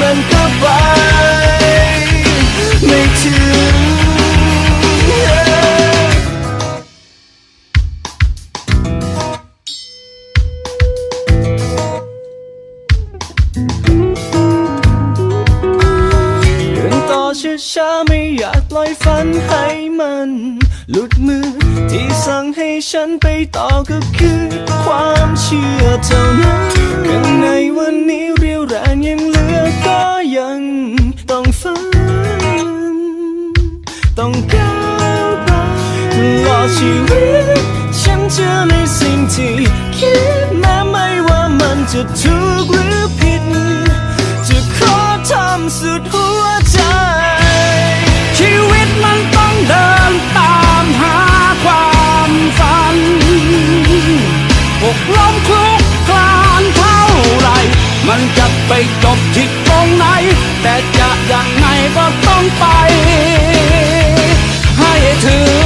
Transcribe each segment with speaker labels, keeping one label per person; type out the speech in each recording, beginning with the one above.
Speaker 1: มันก็ไป ไม่ถึงเดินต่อช้าๆไม่อยากปล่อยฝันให้มัน หลุดมือ ที่สั่งให้ฉันไปต่อก็คือ ความเชื่อเท่านั้นข้างในวันนี้เรียวแรงยัง ดชีวิต ฉันเชื่อในสิ่งที่คิดแม้ไม่ว่ามันจะถูกหรือผิด จะขอทำสุดหัวใจ
Speaker 2: ชีวิตมันต้องเดินตามหาความฝันหกล้มคลุกคลานเท่าไร มันจะไปจบที่ตรงไหน แต่จะยังไงก็ต้องไป ให้ถึง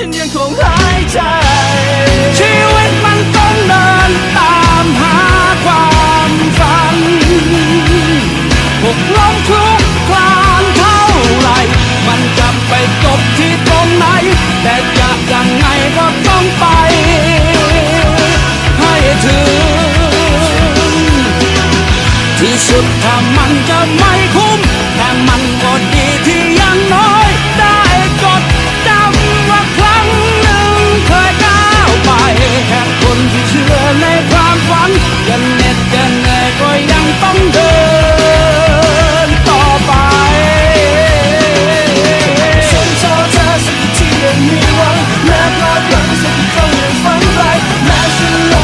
Speaker 1: ฉันยังคงหายใจ
Speaker 2: ชีวิตมันต้องเดินตามหาความฝันหกล้มคลุกคลานเท่าไร มันจะไปจบที่ตรงไหน แต่จะยังไงก็ต้องไป ให้ถึง ที่สุดถ้ามันจะไม่คุ้ม แต่มันก็ดีที่ และเพาะยังสุดต้องฝันไปแม้ฉัน